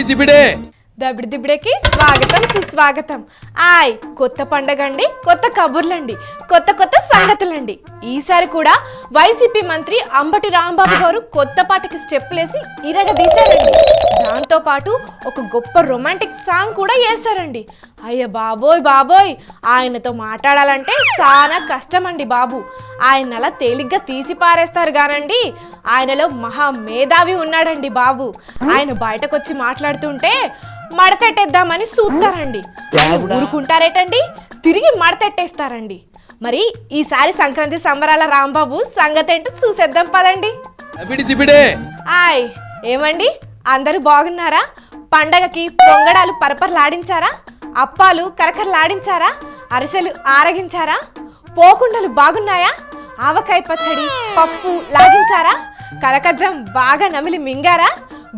దబిడి దిబిడే. దబిడి దిబిడేకి స్వాగతం సుస్వాగతం. ఆయ్ కొత్త పండగండి కొత్త కబుర్లండి కొత్త కొత్త సంగతులండి. ఈసారి కూడా వైసీపీ మంత్రి అంబటి రాంబాబు గారు కొత్త పాటకి స్టెప్లేసి ఇరగదీశారండి. దాంతో పాటు ఒక గొప్ప రొమాంటిక్ సాంగ్ కూడా వేశారండి అయ్య బాబోయ్ బాబోయ్! ఆయనతో మాట్లాడాలంటే చాలా కష్టమండి బాబు. ఆయన అలా తేలిగ్గా తీసి పారేస్తారు గానండి. ఆయనలో మహా మేధావి ఉన్నాడండి బాబు. ఆయన బయటకొచ్చి మాట్లాడుతుంటే మడతెట్టేద్దామని చూస్తారండి ఊరుకుంటారేటండి? తిరిగి మడతెట్టేస్తారండి మరి ఈసారి సంక్రాంతి సంబరాల రాంబాబు సంగతి ఏంటో చూసేద్దాం పదండి. ఆయ్! ఏమండి? అందరూ బాగున్నారా? పండగకి పొంగడాలు పరపరలాడించారా? అప్పాలు కరకరలాడించారా? అరిసెలు ఆరగించారా? పోకుండలు బాగున్నాయా? ఆవకాయ పచ్చడి పప్పు లాగించారా? కరకజ్జం బాగా నమిలి మింగారా?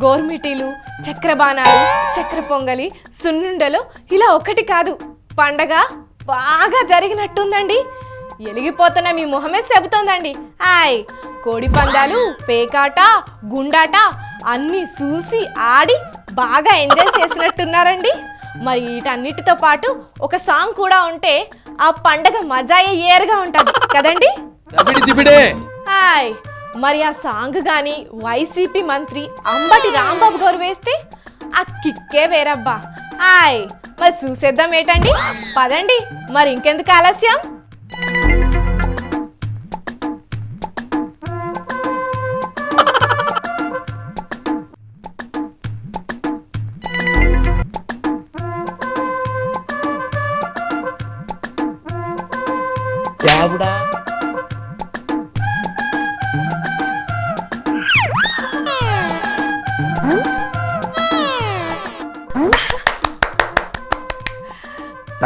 గోర్మిటీలు చక్రబాణాలు చక్ర పొంగలి సున్నుండలు ఇలా ఒకటి కాదు. పండగ బాగా జరిగినట్టుందండి. ఎలిగిపోతున్న మీ మొహమే చెబుతోందండి హాయ్ కోడి పందాలు పేకాట గుండాట అన్నీ చూసి ఆడి బాగా ఎంజాయ్ చేసినట్టున్నారండి. మరి వీటన్నిటితో పాటు ఒక సాంగ్ కూడా ఉంటే ఆ పండగ మజాయే ఏరుగా ఉంటుంది కదండి? హాయ్. మరి ఆ సాంగ్ గాని వైసీపీ మంత్రి అంబటి రాంబాబు గారు వేస్తే ఆ కిక్కే వేరబ్బా. హాయ్. మరి చూసేద్దాం ఏంటండి? పదండి. మరి ఇంకెందుకు ఆలస్యం?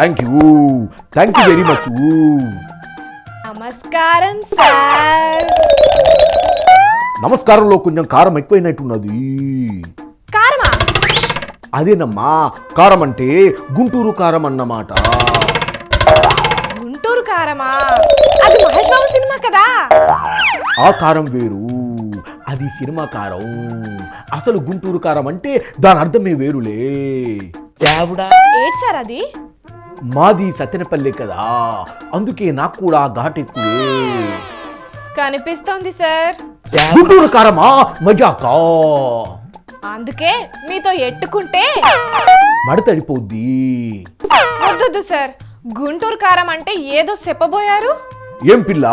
Thank you thank you very much నమస్కారం సార్. నమస్కారంలో కొంచెం కారం ఎక్కువైనట్టున్నది. కారమా? అదేనమ్మా కారం అంటే గుంటూరు కారం అన్నమాట. గుంటూరు కారమా? అది మహేష్ బాబు సినిమా కదా? ఆ కారం వేరు. అది సినిమా కారం. అసలు గుంటూరు కారం అంటే దాని అర్థమే వేరులే. ఏంటి సార్ అది? మాది సత్యనపల్లి కదా. అందుకే నాకు కూడా ఘాట్ ఎక్కువే. కనిపిస్తోంది సార్. గుంటూరు కారమా? మజాకా? అందుకే మీతో ఎట్టుకుంటే. మడతడిపోద్ది వద్దొద్దు సార్. గుంటూరు కారం అంటే ఏదో చెప్పబోయారు. ఏం పిల్ల?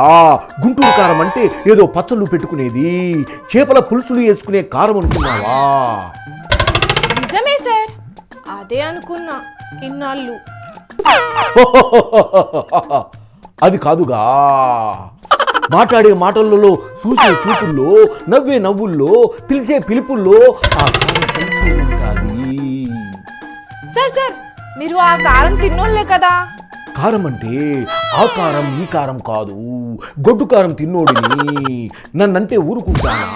గుంటూరు కారం అంటే ఏదో పచ్చళ్ళు పెట్టుకునేది. చేపల పులుసులు వేసుకునే కారం అనుకున్నావా? నిజమే సార్. అదే అనుకున్నా. ఇన్నాళ్ళు అది కాదుగా. మాట్లాడే మాటలలో చూసే చూపుల్లో నవ్వే నవ్వుల్లో పిలిచే పిలుపుల్లో సార్ సార్ మీరు ఆ కారం తిన్నోళ్ళే కదా. కారం అంటే ఆ కారం ఈ కారం కాదు. గొడ్డు కారం తిన్నోడిని నన్నంటే ఊరుకుంటానా?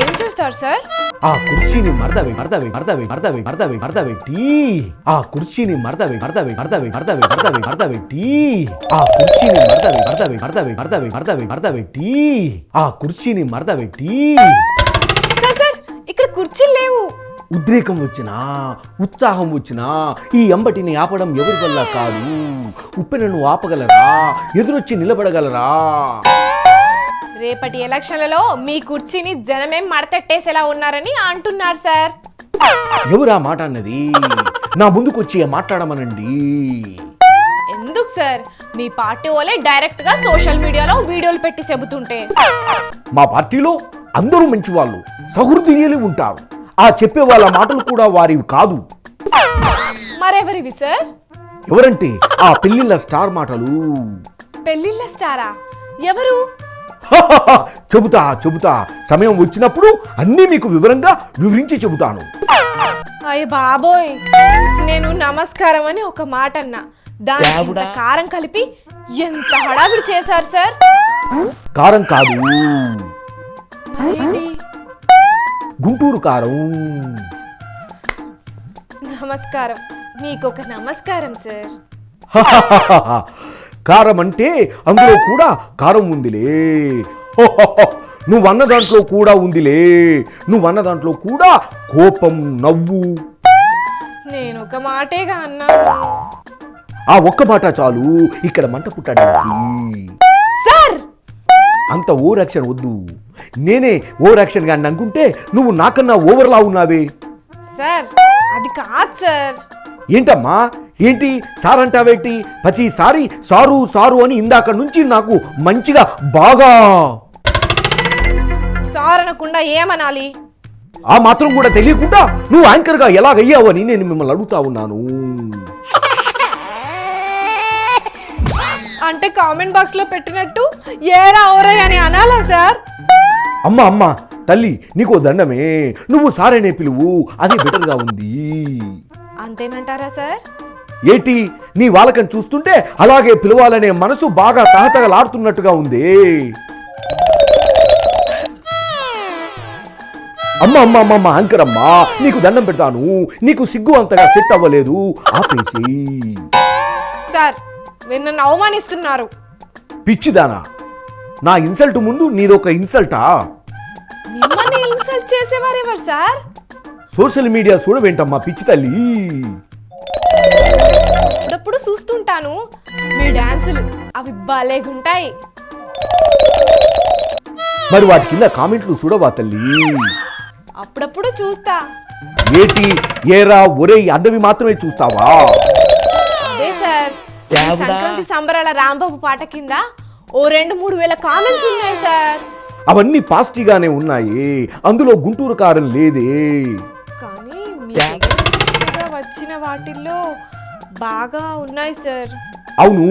ఏం చేస్తారు సార్? ఆ కుర్చీని మరదవే మరదవే మరదవే మరదవే మరదవే మరదవెట్టి ఆ కుర్చీని మరదవే మరదవే మరదవే మరదవే మరదవే మరదవెట్టి ఆ కుర్చీని మరదవే మరదవే మరదవే మరదవే మరదవే మరదవెట్టి ఆ కుర్చీని సార్ ఇక్కడ కుర్చీలు లేవు ఉద్రేకం వచ్చినా ఉత్సాహం వచ్చినా ఈ అంబటిని ఆపడం ఎవరి వల్ల కాదు ఉప్పెనను ఆపగలరా ఎదురొచ్చి నిలబడగలరా రేపటి ఎలక్షన్లలో మీ కుర్చీని జనమేం మడతెట్టేసేలా ఉన్నారని అంటున్నారు సార్. ఎవరా మాట అన్నది? నా ముందుకొచ్చి మాట్లాడమనండి? ఎందుకు సార్? మీ పార్టీ వాళ్ళే డైరెక్ట్గా సోషల్ మీడియాలో వీడియోలు పెట్టి చెబుతుంటే. మా పార్టీలో అందరూ మంచి వాళ్ళు సహృదయులు ఉంటారు. ఆ చెప్పే వాళ్ళ మాటలు కూడా వారివి కాదు. మరెవరివి సార్? ఎవరంటే ఆ పెళ్ళిళ్ళ స్టార్ మాటలు. పెళ్ళిళ్ళ స్టారా? ఎవరు? చెబుతా చెబుతా. సమయం వచ్చినప్పుడు అన్నీ మీకు వివరంగా వివరించి చెబుతాను. అయ్య బాబోయ్ నేను నమస్కారం అని ఒక మాట అన్నా దానికి కారం కలిపి ఎంత హడావిడి చేశారు సార్? కారం కాదు. గుంటూరు కారం. నమస్కారం. మీకు ఒక నమస్కారం సార్. కారం అంటే అందులో కూడా కారం ఉందిలే. నువ్వన్న దాంట్లో కూడా ఉందిలే. నువ్వన్న దాంట్లో కూడా కోపం నవ్వు. నేను ఒక మాటేగా అన్నాను. ఆ ఒక్క మాట చాలు. ఇక్కడ మంట పుట్టడానికి. సార్! అంత ఓవర్ యాక్షన్ వద్దు. నేనే ఓవర్ యాక్షన్ గాని అనుకుంటే నువ్వు నాకన్నా ఓవర్లా ఉన్నావే. సార్ అది కాదు సార్. ఏంటమ్మా? ఏంటి సార్ అంటావేంటి ప్రతిసారి సారు సారు అని ఇందాక నుంచి నాకు మంచిగా బాగా సార్ అనకుండా ఏమనాలి? ఆ మాత్రం కూడా తెలియకుండా నువ్వు యాంకర్గా ఎలాగయ్యావని నేను మిమ్మల్ని అడుగుతా ఉన్నాను. అంటే కామెంట్ బాక్స్లో పెట్టినట్టు ఏరా ఓరా అని అనాలా సార్? అమ్మ అమ్మ తల్లి నీకో దండమే. నువ్వు సారనే పిలువు. అదే బెటర్గా ఉంది. అంతేనంటారా సార్? ఏటి? నీ వాళ్ళకని చూస్తుంటే అలాగే పిలవాలనే మనసు బాగా తహతగలాడుతున్నట్టుగా ఉంది. అమ్మ అమ్మ అమ్మ అమ్మ యాంకర్ అమ్మా నీకు దండం పెడతాను. నీకు సిగ్గు అంతగా సెట్ అవ్వలేదు. ఆపేసి. సార్ మీరు నన్ను అవమానిస్తున్నారు. పిచ్చిదానా. నా ఇన్సల్ట్ ముందు నీదొక ఇన్సల్టా? మిమ్మల్ని ఇన్సల్ట్ చేసేవారెవరు సార్? సోషల్ మీడియా చూడవేంటమ్మా పిచ్చి తల్లి? అప్పుడప్పుడు చూస్తుంటాను. మీ డాన్సులు అవి భలేగుంటాయి మరి వాటి కింద కామెంట్లు చూడవా తల్లి? అప్పుడప్పుడు చూస్తా. ఏటి ఏరా ఒరే అన్నవి మాత్రమే చూస్తావా? అదే సార్ ఈ సంక్రాంతి సంబరాల రాంబాబు పాట కింద ఓ రెండు మూడు వేల కామెంట్స్ ఉన్నాయి సార్. అవన్నీ పాజిటివ్గానే ఉన్నాయి. అందులో గుంటూరు కారం లేదే. వచ్చిన వాటిల్లో బాగా ఉన్నాయి సార్. అవును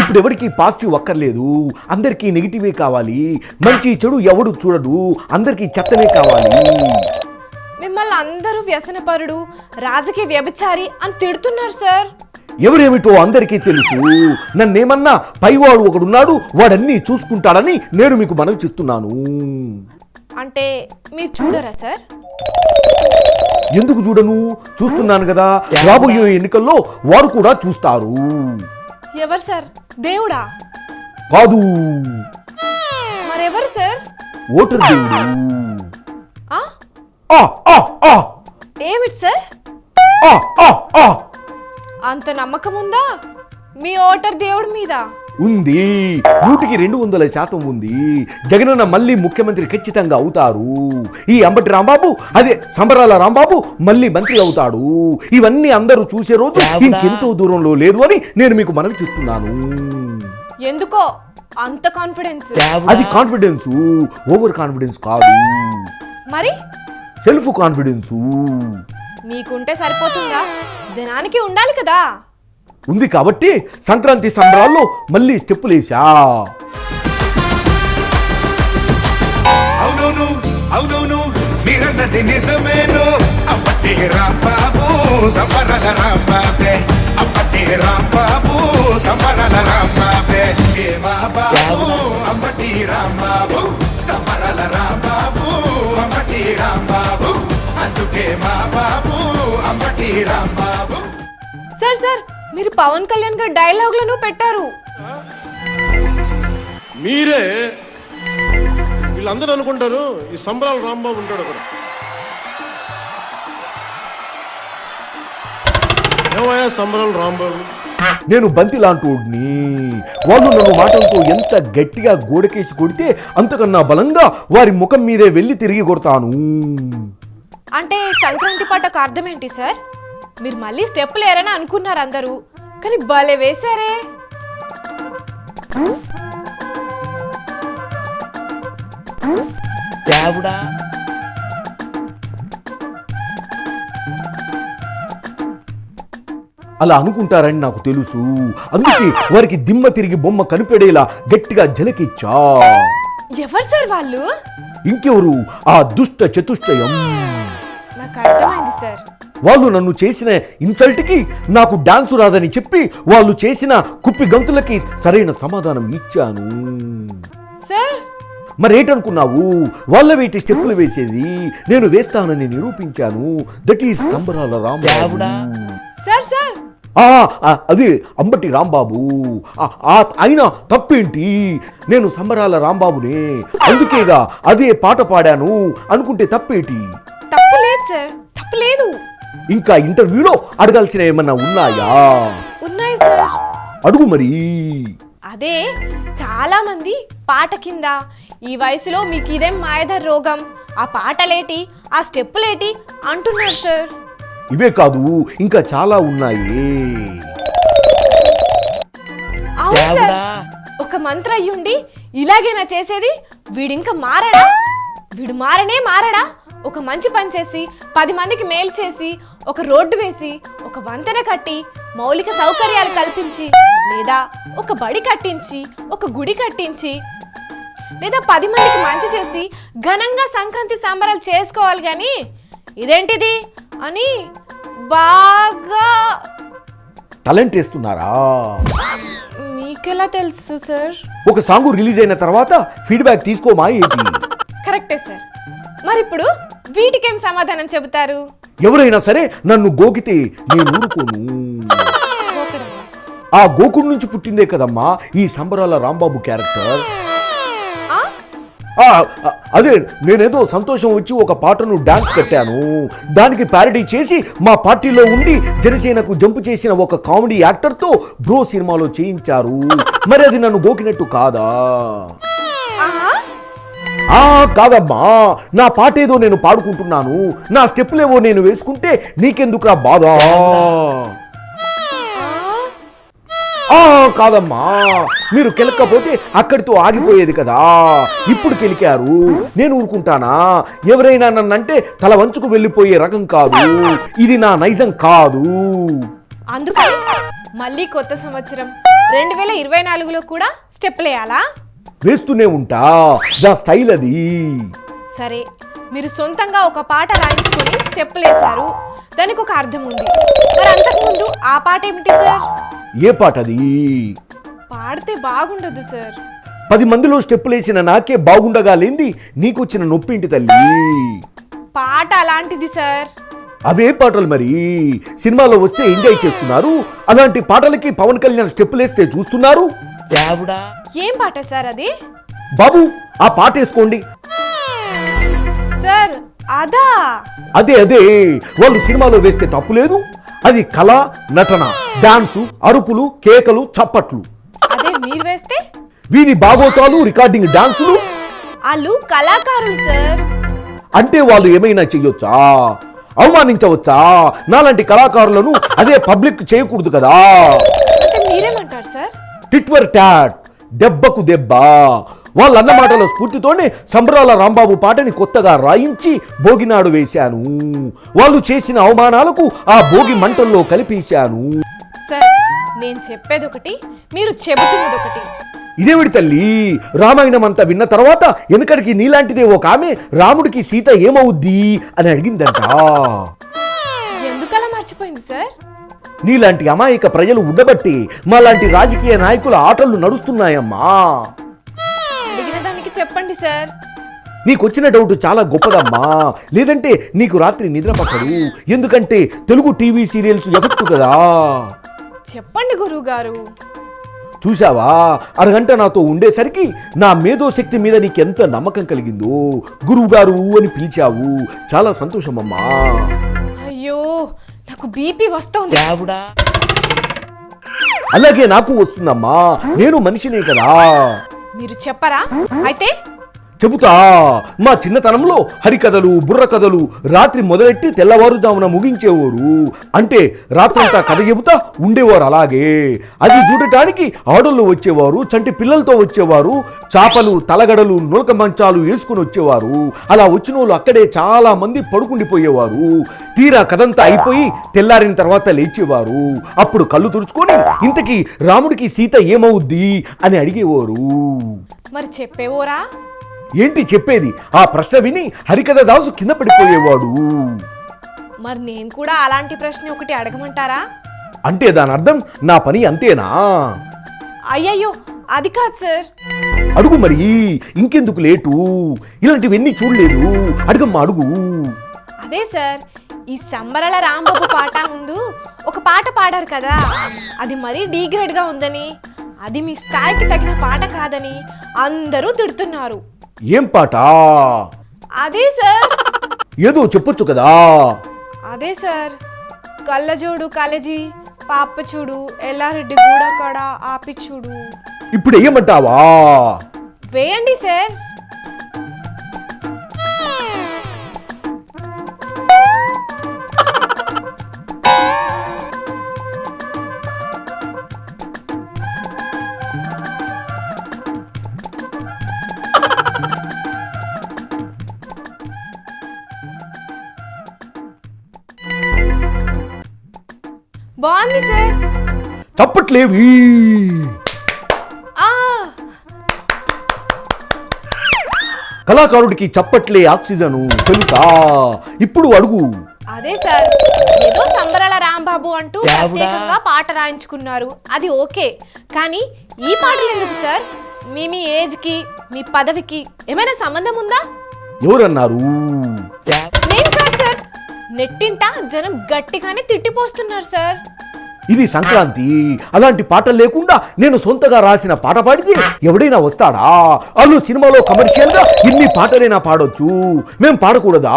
ఇప్పుడు ఎవరికి పాజిటివ్ అక్కర్లేదు అందరికీ నెగిటివే కావాలి. మంచి చెడు ఎవడు చూడడు. అందరికీ చెత్తనే కావాలి. మిమ్మల్ని అందరూ వ్యసనపరుడు రాజకీయ వ్యభిచారి అని తిడుతున్నారు సార్. ఎవరేమిటో అందరికీ తెలుసు. నన్నేమన్నా పైవాడు ఒకడున్నాడు వాడన్నీ చూసుకుంటాడని నేను మీకు మనవి చేస్తున్నాను. అంటే మీరు చూడరా సార్? ఎందుకు చూడను? చూస్తున్నాను కదా. రాబోయే ఎన్నికల్లో వారు కూడా చూస్తారు. ఎవరు సార్? దేవుడా? కాదు. మరెవరు సార్? ఓటర్ దేవుడు. ఆ? ఆ, ఆ, ఆ, ఏమిటి సార్? ఆ, ఆ, ఆ. అంత నమ్మకం ఉందా మీ ఓటర్ దేవుడి మీద? ఉంది. నూటికి రెండు వందల శాతం ఉంది. జగనన్న మళ్ళీ ముఖ్యమంత్రి ఖచ్చితంగా అవుతారు. ఈ అంబటి రాంబాబు అదే సంబరాల రాంబాబు మళ్ళీ మంత్రి అవుతాడు. ఇవన్నీ అందరూ చూసే రోజు ఇంకెంతో దూరంలో లేదు అని నేను మీకు మనవి చేస్తున్నాను. ఎందుకో అంత కాన్ఫిడెన్స్ అది కాన్ఫిడెన్స్ ఓవర్ కాన్ఫిడెన్స్ కాదు. మరి? సెల్ఫ్ కాన్ఫిడెన్స్ మీకుంటే సరిపోతుందా? జనానికి ఉండాలి కదా. ఉంది కాబట్టి సంక్రాంతి సంబరాల్లో మళ్ళీ స్టెప్పులేసా. అవునవును అవునవును మీరన్నది నిజమేను. అప్పటి రాంబాబు సంబరాల రాంబాబే. అప్పటి రాంబాబు సంబరాల రాంబాబే. ఏ మా బాబు రాంబాబు రాంబాబు రాంబాబు. అందుకే మా బాబు రాంబాబు. సార్ సార్ మీరు పవన్ కళ్యాణ్ గారి డైలాగులను పెట్టారు. మీరే వీళ్ళందరూ అనుకుంటారు ఈ సంబరాలు రాంబాబు ఉంటాడు అక్కడ. ఏమయ్యా సంబరాలు రాంబాబు? నేను బంతి లాంటోడిని. వాళ్ళు నన్ను మాటలతో ఎంత గట్టిగా గోడకేసి కొడితే అంతకన్నా బలంగా వారి ముఖం మీదే వెళ్ళి తిరిగి కొడతాను. అంటే సంక్రాంతి పాటకు అర్థం ఏంటి సార్? మీరు మళ్ళీ స్టెప్ లేరని అనుకున్నారు అందరూ. కానీ భలే వేశారే. అలా అనుకుంటారని నాకు తెలుసు. అందుకే వారికి దిమ్మ తిరిగి బొమ్మ కనిపెడేలా గట్టిగా జలకిచ్చా ఎవరు సార్ వాళ్ళు? ఇంకెవరు? ఆ దుష్ట చతుష్టయం. నాకు అర్థమైంది సార్. వాళ్ళు నన్ను చేసిన ఇన్సల్ట్కి నాకు డాన్సు రాదని చెప్పి వాళ్ళు చేసిన కుప్పి గంతులకి సరైన సమాధానం ఇచ్చాను. సార్! మరేటనుకున్నావు? వాళ్ళ వేటి స్టెప్పులు వేసేది నేను వేస్తానని నిరూపించాను. దట్ ఈస్ సంబరాల రాంబాబు. Sir sir! అది అంబటి రాంబాబు. ఆయన తప్పేంటి? నేను సంబరాల రాంబాబునే. అందుకేగా అదే పాట పాడాను. అనుకుంటే తప్పేటి? తప్పు లేదు సార్. తప్పు లేదు. ఇంకా ఇంటర్వ్యూలో అడగాల్సిన ఏమన్నా ఉన్నాయా? ఉన్నాయి సార్. అడుగు మరి. అదే చాలా మంది పాట కింద ఈ వయసులో మీకు ఇదేం మాయదర్ రోగం. ఆ పాటలేటి ఆ స్టెప్పులేటి అంటున్నారు సార్. ఇవే కాదు ఇంకా చాలా ఉన్నాయి. అవును సార్. ఒక మంత్ర అయ్యుండి ఇలాగేనా చేసేది? వీడింకా మారడా? వీడు మారనే మారడా? ఒక మంచి పని చేసి పది మందికి మేలు చేసి ఒక రోడ్డు వేసి ఒక వంతెన కట్టి మౌలిక సౌకర్యాలు కల్పించి లేదా ఒక బడి కట్టించి ఒక గుడి కట్టించి లేదా పది మందికి మంచి చేసి ఘనంగా సంక్రాంతి సంబరాలు చేసుకోవాలి కానీ ఇదేంటిది? అని బాగా టాలెంట్ వేస్తున్నారా? మీకెలా తెలుసు సార్? ఒక సాంగ్ రిలీజ్ అయిన తర్వాత ఫీడ్బ్యాక్ తీసుకోమా ఏంటి? కరెక్టే సార్. మరి ఇప్పుడు వీటికేం సమాధానం చెబుతారు? ఎవరైనా సరే నన్ను గోకితే నేను ఊరుకోను? ఆ గోకుడు నుంచి పుట్టిందే కదమ్మా ఈ సంబరాల రాంబాబు క్యారెక్టర్. అదే నేనేదో సంతోషం వచ్చి ఒక పాటను డాన్స్ కట్టాను. దానికి ప్యారడీ చేసి మా పార్టీలో ఉండి జనసేనకు జంపు చేసిన ఒక కామెడీ యాక్టర్తో బ్రో సినిమాలో చేయించారు. మరి అది నన్ను గోకినట్టు కాదా? ఆ కాదమ్మా. నా పాట ఏదో నేను పాడుకుంటున్నాను. నా స్టెప్లేవో నేను వేసుకుంటే నీకెందుకురా బాధ? ఆ కాదమ్మా. మీరు కెలక్కపోతే అక్కడితో ఆగిపోయేది కదా. ఇప్పుడు కెలికారు. నేను ఊరుకుంటానా? ఎవరైనా నన్నంటే తల వంచుకు వెళ్ళిపోయే రకం కాదు. ఇది నా నైజం కాదు. అందుకని మళ్ళీ కొత్త సంవత్సరం. రెండు వేల ఇరవై నాలుగులో కూడా స్టెప్పులు వేయాలా వేస్తూనే ఉంటా. నా స్టైల్ అది. సరే మీరు సొంతంగా ఒక పాట రాయించుకొని స్టెప్పులు వేశారు. దానికి ఒక అర్థం ఉంది. మరి అంతకుముందు ఆ పాట ఏమిటి సార్? ఏ పాట అది? పాడితే బాగుండదు సార్. పది మందిలో స్టెప్పులేసిన నాకే బాగుండగా లేంది. నీకొచ్చిన నొప్పింటి తల్లి? పాట అలాంటిది సార్. అవే పాటలు మరి. సినిమాలో వస్తే ఎంజాయ్ చేస్తున్నారు. అలాంటి పాటలకి పవన్ కళ్యాణ్ స్టెప్పులేస్తే చూస్తున్నారు. ఏం పాట సార్ అది? బాబు ఆ పాట వేసుకోండి. సార్ అదా? అదే అదే. వాళ్ళు సినిమాలో వేస్తే తప్పు లేదు. అది కళ నటన డాన్సు అరుపులు కేకలు చప్పట్లు. అదే మీరు వేస్తే? వీధి బాగోతాలు రికార్డింగ్ డాన్సులు. వాళ్ళు కళాకారులు సార్. అంటే వాళ్ళు ఏమైనా చెయ్యొచ్చా? అవమానించవచ్చా? నాలాంటి కళాకారులను అదే పబ్లిక్ చేయకూడదు కదా. అంటే మీరేమంటారు సార్? టిట్వర్ టాట్ దెబ్బకు దెబ్బ. వాళ్ళ అన్న మాటల స్ఫూర్తితోనే సంబరాల రాంబాబు పాటని కొత్తగా రాయించి భోగినాడు వేశాను. వాళ్ళు చేసిన అవమానాలకు ఆ భోగి మంటల్లో కలిపేశాను. సార్ నేను చెప్పేది ఒకటి మీరు చెబుతున్నది ఒకటి ఇదేమిటి తల్లి? రామాయణం అంతా విన్న తర్వాత వెనకడికి నీలాంటిదే ఒక ఆమె రాముడికి సీత ఏమవుద్ది అని అడిగిందంట. ఎందుకలా మర్చిపోయింది సార్ నీలాంటి అమాయక ప్రజలు ఉండబట్టి మాలాంటి రాజకీయ నాయకుల ఆటలు నడుస్తున్నాయమ్మా. అడిగిన దానికి చెప్పండి సార్. నీకొచ్చిన డౌట్ చాలా గొప్పదమ్మా. లేదంటే నీకు రాత్రి నిద్ర పట్టదు. ఎందుకంటే తెలుగు టీవీ సీరియల్స్ ఎఫెక్ట్ కదా. చెప్పండి గురువుగారు. చూసావా అరగంట నాతో ఉండేసరికి నా మేధో శక్తి మీద నీకెంత నమ్మకం కలిగిందో. గురువుగారు అని పిలిచావు. చాలా సంతోషమమ్మా. నాకు బీపీ వస్తోంది. అలాగే నాకు వస్తుందమ్మా. నేను మనిషినే కదా. మీరు చెప్పరా? అయితే చెబుతా మా చిన్నతనంలో హరికథలు బుర్రకథలు రాత్రి మొదలెట్టి తెల్లవారుజామున ముగించేవారు. అంటే రాత్రంతా కథ చెబుతా ఉండేవారు అలాగే. అది చూడటానికి ఆడోళ్ళు వచ్చేవారు చంటి పిల్లలతో వచ్చేవారు చాపలు తలగడలు నూలక మంచాలు వేసుకుని వచ్చేవారు. అలా వచ్చిన వాళ్ళు అక్కడే చాలా మంది పడుకుండిపోయేవారు. తీరా కథంతా అయిపోయి తెల్లారిన తర్వాత లేచేవారు. అప్పుడు కళ్ళు తుడుచుకొని ఇంతకీ రాముడికి సీత ఏమవుద్ది అని అడిగేవారు. మరి చెప్పేవోరా? ఏంటి చెప్పేది? ఆ ప్రశ్న విని హరికథ దాసు కింద పడిపోయేవాడు. మరి నేను కూడా అలాంటి ప్రశ్న ఒకటి అడగమంటారా? అంటే దాని అర్థం నా పని అంతేనా? అయ్యయ్యో అది కాదు సార్. అడుగు మరి ఇంకెందుకు లేటు? ఇలాంటివన్నీ చూడలేదు. అడుగమ్మా అడుగు. అదే సార్ ఈ సంబరాల రాంబాబు పాట ముందు ఒక పాట పాడారు కదా అది మరీ డీగ్రేడ్గా ఉందని అది మీ స్థాయికి తగిన పాట కాదని అందరూ తిడుతున్నారు. ఏం పాట? అదే సార్. ఏదో చెప్పొచ్చు కదా. అదే సార్. కళ్ళజోడు కాలేజీ పాపచూడు ఎల్లారెడ్డి గూడ కాడ ఆపిచూడు ఇప్పుడు ఏమంటావా? వేయండి సార్. ఆ! కళాకారుడికి చప్పట్లే ఆక్సిజను తెలుసా? ఇప్పుడు అడుగు. అదే సార్ ఏదో సంబరాల రాంబాబు అంటూ ప్రత్యేకంగా పాట రాయించుకున్నారు. అది ఓకే. కానీ ఈ పాటలు ఎందుకు సార్? మీ మీ ఏజ్కి మీ పదవికి ఏమైనా సంబంధం ఉందా? ఎవరన్నారు? నేను కాదు సార్. నెట్టింట జనం గట్టిగానే తిట్టిపోస్తున్నారు సార్. ఇది సంక్రాంతి. అలాంటి పాటలు లేకుండా నేను సొంతగా రాసిన పాట పాడితే ఎవడైనా వస్తాడా? వాళ్ళు సినిమాలో కమర్షియల్గా ఇన్ని పాటలైనా పాడొచ్చు. మేం పాడకూడదా?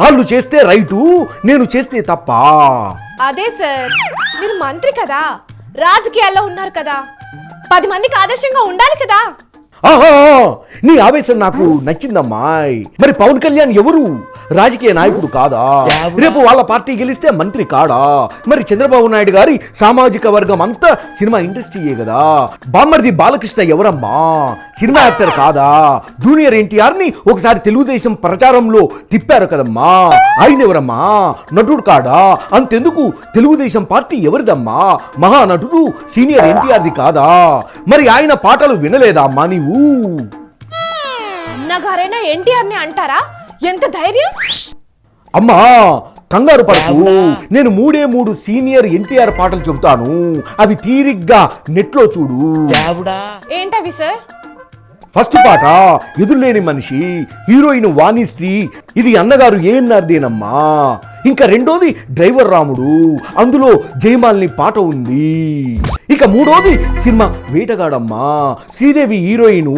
వాళ్ళు చేస్తే రైటు నేను చేస్తే తప్ప. అదే సార్ మీరు మంత్రి కదా. రాజకీయాల్లో ఉన్నారు కదా. పది మందికి ఆదర్శంగా ఉండాలి కదా. ఆహా నీ ఆవేశం నాకు నచ్చిందమ్మాయ్ మరి పవన్ కళ్యాణ్ ఎవరు? రాజకీయ నాయకుడు కాదా? రేపు వాళ్ళ పార్టీ గెలిస్తే మంత్రి కాడా? మరి చంద్రబాబు నాయుడు గారి సామాజిక వర్గం అంతా సినిమా ఇండస్ట్రీయే కదా. బామ్మర్ది బాలకృష్ణ ఎవరమ్మా? సినిమా యాక్టర్ కాదా? జూనియర్ ఎన్టీఆర్ని ఒకసారి తెలుగుదేశం ప్రచారంలో తిప్పారు కదమ్మా. ఆయన ఎవరమ్మా? నటుడు కాడా? అంతెందుకు? తెలుగుదేశం పార్టీ ఎవరిదమ్మా? మహానటుడు సీనియర్ ఎన్టీఆర్ది కాదా? మరి ఆయన పాటలు వినలేదా అమ్మా నీవు? అన్నగారైనా ఎన్టీఆర్ని అంటారా? ఎంత ధైర్యం? అమ్మా కంగారు పడకు. నేను మూడే మూడు సీనియర్ ఎన్టీఆర్ పాటలు చెబుతాను. అవి తీరిగ్గా నెట్లో చూడు. ఏంటవి సార్? ఫస్ట్ పాట ఎదురులేని మనిషి హీరోయిన్ వాణిశ్రీ ఇది అన్నగారు ఏఎన్ఆర్దేనమ్మా. ఇంకా రెండోది డ్రైవర్ రాముడు అందులో జయమాలిని పాట ఉంది. ఇక మూడోది సినిమా వేటగాడమ్మా శ్రీదేవి హీరోయిన్.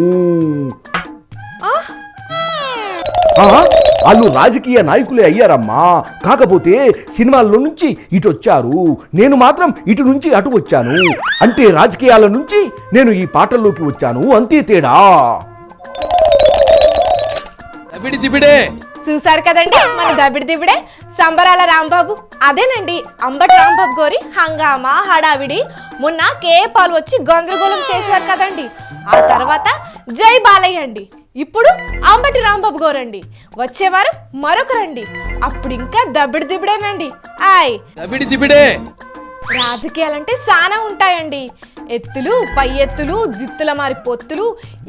వాళ్ళు రాజకీయ నాయకులే అయ్యారమ్మా. కాకపోతే సినిమాల్లో నుంచి ఇటు వచ్చారు నేను మాత్రం ఇటు నుంచి అటు వచ్చాను. అంటే రాజకీయాల నుంచి నేను ఈ పాటల్లోకి వచ్చాను. అంతే తేడా. చూసారు కదండి? మన దబిడి దిబిడే సంబరాల రాంబాబు. అదేనండి అంబటి రాంబాబు గోరి హంగామా హడావిడి. మొన్న కే పాలు వచ్చి గందరగోళం చేశారు కదండి. ఆ తర్వాత జై బాలయ్య అండి. ఇప్పుడు అంబటి రాంబాబు గోరండి వచ్చేవారం మరొకరండి అప్పుడు ఇంకా దబిడి దిబిడేనండి. ఆయ్. దబిడి దిబిడే. రాజకీయాలంటే చాలా ఉంటాయండి. ఎత్తులు పై ఎత్తులు జిత్తుల మారి పొత్తులు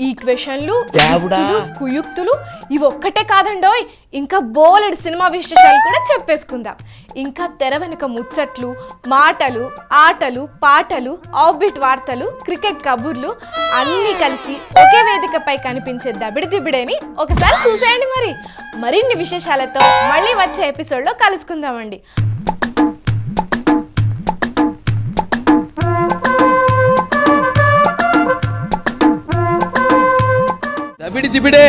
ఈక్వేషన్లు యుక్తులు, కుయుక్తులు ఇవి ఒక్కటే కాదండోయ్. ఇంకా బోలెడు సినిమా విశేషాలు కూడా చెప్పేసుకుందాం. ఇంకా తెర వెనుక ముచ్చట్లు మాటలు ఆటలు పాటలు ఆఫ్బిట్ వార్తలు క్రికెట్ కబుర్లు అన్నీ కలిసి ఒకే వేదికపై కనిపించే దబిడి దిబిడేని ఒకసారి చూసేయండి మరి. మరిన్ని విశేషాలతో మళ్ళీ వచ్చే ఎపిసోడ్లో కలుసుకుందామండి. దబిడి దిబిడే